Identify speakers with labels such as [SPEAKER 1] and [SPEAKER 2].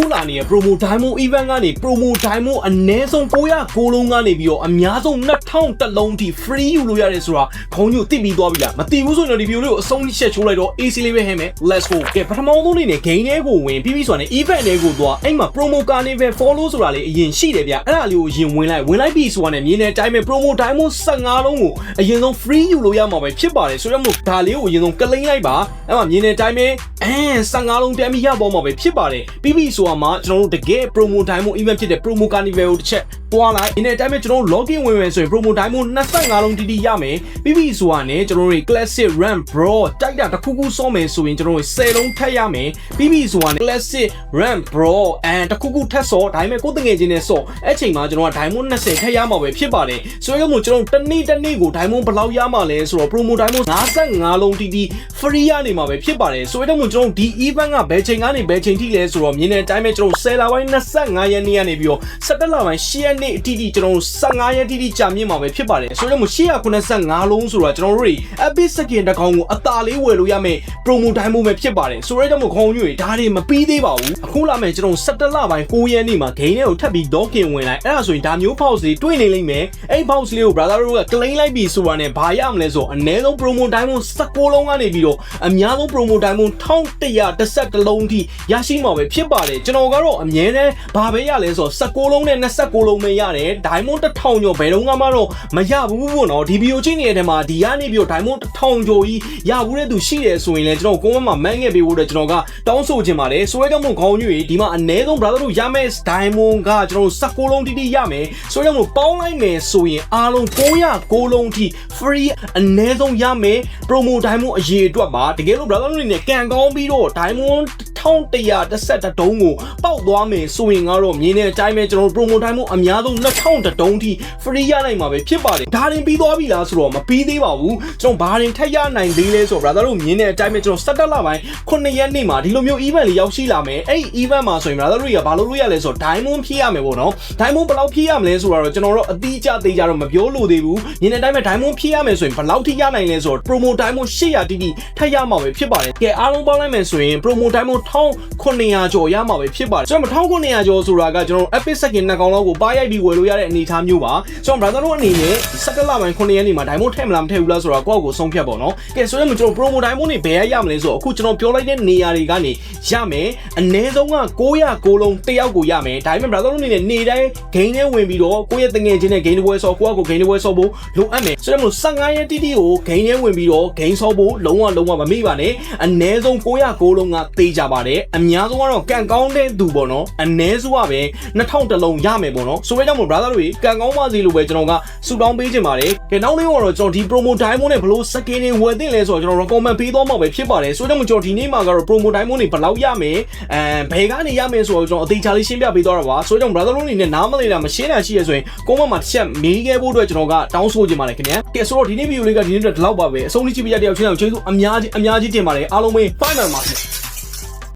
[SPEAKER 1] အခုလာနေတဲ့ promo diamond event ကနေ promo diamond အနည်းဆုံး900ကိုလုံးကနေပြီးတော့အများဆုံး2000တက်လုံးထိ free ယူလို့ရတယ်ဆိုတာခေါင်းညိုသိပြီးသွားပြီလားမသိဘူးဆိုရင်တော့ဒီ video လေးကိုအဆုံးထိချက်ချိုးလိုက်တော့ AC လေးပဲဟဲမယ် let's go ကဲပထမဆုံးအနေနဲ့ game ထဲကိုဝင်ပြီးပြီးဆိုတာနဲ့ event ထဲကိုသွားအဲ့မှာ promo carnival follow ဆိုတာလေးအရင်ရှိတယ်ဗျအဲ့ဒါလေးကိုအရင်ဝင်လိုက်ဝင်လိုက်ပြီဆိုတာနဲ့မြင်တဲ့အတိုင်းပဲ promo diamond 15လုံးကိုအရင်ဆုံး free ယူလို့ရမှာပဲဖြစ်ပါတယ်ဆိုတော့မို့ဒါလေးကိုအရင်ဆုံးကလိမ့်လိုက်ပါအဲ့မှာမြင်တဲ့အတိုင်းပဲ အဲ15လုံးတန်းပြီးရပေါ်မှာပဲဖြစ်ပါတယ်ပြီးပြီဆိုတာမှာကျွန်တော်တို့တကယ် promo diamond event ဖြစ်တဲ့ promo carnival ကိုတစ်ချက် ပွားလိုက်ဒီနေ့အတိုင်းပဲကျွန်တော်တို့ login ဝင်ဝင်ဆိုရင် promo diamond 25လုံးတီတီရမယ်ပြီးပြီဆိုတာနဲ့ကျွန်တော်တို့ classic ram bro တိုက်တာတစ်ခုခုစောမယ်ဆိုရင်ကျွန်တော်တို့10လုံးထပ်ရမယ်ပြီးပြီဆိုတာနဲ့ classic ram bro အဲတစ်ခုခုထပ်စောဒါပေမဲ့ကိုယ်တငယ်ချင်းနဲ့စောအဲ့ချိန်မှာကျွန်တော်က diamond 20ထပ်ရမှာပဲဖြစ်ပါတယ်ဆိုတော့မို့ကျွန်တော်တစ်နေ့တစ်နေ့ကို diamond ဘယ်လောက်ရမှာလဲဆိုတော့ promo diamond 55လုံးတီတီ free ရနေမှာပဲဖြစ်ပါတယ်ဆိုတော့မို့ကျွန်တော်ဒီ event ကဘယ်ချိန်ကနေဘယ်ချိန်ထိလဲဆိုတော့မြင်တဲ့အတိုင်းပဲကျွန်တော်10လပိုင်း25ရက်နေ့ကနေပြီးတော့17လပိုင်း10ရက်နေ့အထိထိကျွန်တော်15ရက်တိတိကြာမြင့်မှာပဲဖြစ်ပါတယ်ဆိုတော့မို့895လုံးဆိုတာကျွန်တော်တို့တွေ epic second တစ်ကောင်ကိုအသာလေးဝယ်လို့ရမယ် promo time ပဲဖြစ်ပါတယ်ဆိုတော့မို့ခေါင်းညွေဒါတွေမပြီးသေးပါဘူးအခုလာမယ်ကျွန်တော်17လပိုင်း9ရက်နေ့မှာ game ထဲကိုထပ်ပြီး login ဝင်လိုက်အဲ့ဒါဆိုရင်ဒါမျိုး pause လေးတွေ့နေလိမ့်မယ်အဲ့ pause လေးကို brother တို့က claim လိုက်ပြီဆိုတာနဲ့ဘာရမလဲဆိုတော့အနည်းဆုံး promo time 16လုံးကနေပြီးတော့အများဆုံး promo time 1111လုံးထိရရှိမှာပဲဖြစ်ပါတယ်ကျွန်တော်ကတော့အမြဲတမ်းဘာပဲရလဲဆိုတော့16လုံးနဲ့26လုံးပဲရတယ် diamond 1000ကျော်ဘယ်တော့မှတော့မရဘူးပေါ့နော်ဒီဗီဒီယိုချင်းနေတဲ့ထဲမှာဒီကနေပြီးတော့ diamond 1000ကျော်ကြီးရဘူးတဲ့သူရှိတယ်ဆိုရင်လည်းကျွန်တော်ကိုမမှာမန်းငယ်ပေးဖို့အတွက်ကျွန်တော်ကတောင်းဆိုချင်ပါတယ်ဆိုရဲတော့မို့ခေါင်းညွေဒီမှာအနည်းဆုံး brother တို့ရမယ် diamond ကကျွန်တော်16လုံးတိတိရမယ်ဆိုတော့မို့ပေါင်းလိုက်မယ်ဆိုရင်အားလုံး900လုံးထိ free အနည်းဆုံးရမယ် promo diamond အရေးအတွက်ပါတကယ်လို့ brother တို့အနေနဲ့ကန်ကောင်းပြီးတော့ diamond 1111တုံးကိုပေါက်သွားမယ်ဆိုရင်ကတော့မြင်းတဲ့အတိုင်းပဲကျွန်တော် promo time မို့အများဆုံး2000တုံးထိ free ရနိုင်မှာပဲဖြစ်ပါတယ်ဒါရင်ပြီးသွားပြီလားဆိုတော့မပြီးသေးပါဘူးကျွန်တော်ဘာရင်ထက်ရနိုင်သေးလဲဆိုတော့ brother တို့မြင်းတဲ့အတိုင်းပဲကျွန်တော်17လပိုင်း9ရက်နေ့မှာဒီလိုမျိုး event လေးရောက်ရှိလာမယ်အဲ့ဒီ event မှာဆိုရင် brother တို့ကဘာလုပ်လို့ရလဲဆိုတော့ diamond ဖြည့်ရမယ်ပေါ့နော် diamond ဘယ်လောက်ဖြည့်ရမလဲဆိုတော့ကျွန်တော်တို့အတိအကျသေးကြတော့မပြောလို့သေးဘူးမြင်းတဲ့အတိုင်းပဲ diamond ဖြည့်ရမယ်ဆိုရင်ဘယ်လောက်ထိရနိုင်လဲဆိုတော့ promo diamond 800တိတိထက်ရမှာပဲဖြစ်ပါတယ်ကဲအားလုံးပေါင်းလိုက်မယ်ဆိုရင် promo diamond 1900ကျော်ရမှာပဲဖြစ်ပါတယ်ကျွန်တော်1900ကျော်ဆိုတာကကျွန်တော် epic second နှစ်ကောင်လောက်ကိုပါရိုက်ပြီးဝယ်လို့ရတဲ့အနေအထားမျိုးပါကျွန်တော် brother တို့အနေနဲ့17လပိုင်း9ရက်နေ့မှာ diamond ထည့်မလားမထည့်ဘူးလားဆိုတော့ကိုယ့်ကိုဆုံးဖြတ်ပေါ့နော်ကဲဆိုရင်ကျွန်တော် promo diamond တွေဘယ်ရရမလဲဆိုတော့အခုကျွန်တော်ပြောလိုက်တဲ့နေရာတွေကနေရမယ်အနည်းဆုံးက900လုံးတယောက်ကိုရမယ်ဒါပေမဲ့ brother တို့အနေနဲ့နေတိုင်း game ထဲဝင်ပြီးတော့ကိုယ့်ရဲ့တငယ်ချင်းနဲ့ game တစ်ပွဲဆော့ကိုယ့်ကို game တစ်ပွဲဆော့ဖို့လိုအပ်မယ်ဆိုတော့15ရက်တိတိကို game ထဲဝင်ပြီးတော့ game ဆော့ဖို့လုံးဝလုံးဝမမေ့ပါနဲ့အနည်းဆုံး900လုံးကတေးကြပါတယ်အများဆုံးကတော့ကန်ကောင်းတဲ့သူပေါ့နော်အနည်းစုကပဲ2000တလုံးရမယ်ပေါ့နော်ဆိုတော့ကြောင့်မို့ brother တို့ကန်ကောင်းပါစေလို့ပဲကျွန်တော်ကဆူတောင်းပေးချင်ပါတယ်ကဲနောက်လေးကတော့ကျွန်တော်ဒီ promo diamond နဲ့ဘလို့ second တွေဝယ်သင့်လဲဆိုတော့ကျွန်တော် recommend ပေးသွားမှာပဲဖြစ်ပါတယ်ဆိုတော့ကြောင့်ကျွန်တော်ဒီနေ့မှာကတော့ promo diamond တွေဘယ်လောက်ရမယ်အဲဘယ်ကနေရမယ်ဆိုတော့ကျွန်တော်အသေးချာလေးရှင်းပြပေးသွားတာပါဆိုတော့ကြောင့် brother တို့အနေနဲ့နားမလည်တာမရှင်းတာရှိရဆိုရင် comment မှာတစ်ချက်မေးခဲ့ဖို့အတွက်ကျွန်တော်ကတောင်းဆိုချင်ပါတယ်ခင်ဗျာကဲဆိုတော့ဒီနေ့ video လေးကဒီနေ့တော့ဒီလောက်ပါပဲအဆုံးထိကြည့်ပြရတဲ့ယောက်ချင်းအောင်ကျေးဇူးအများကြီးအများကြီးတင်ပါတယ်အားလုံးပဲ final ပါခင်ဗျာ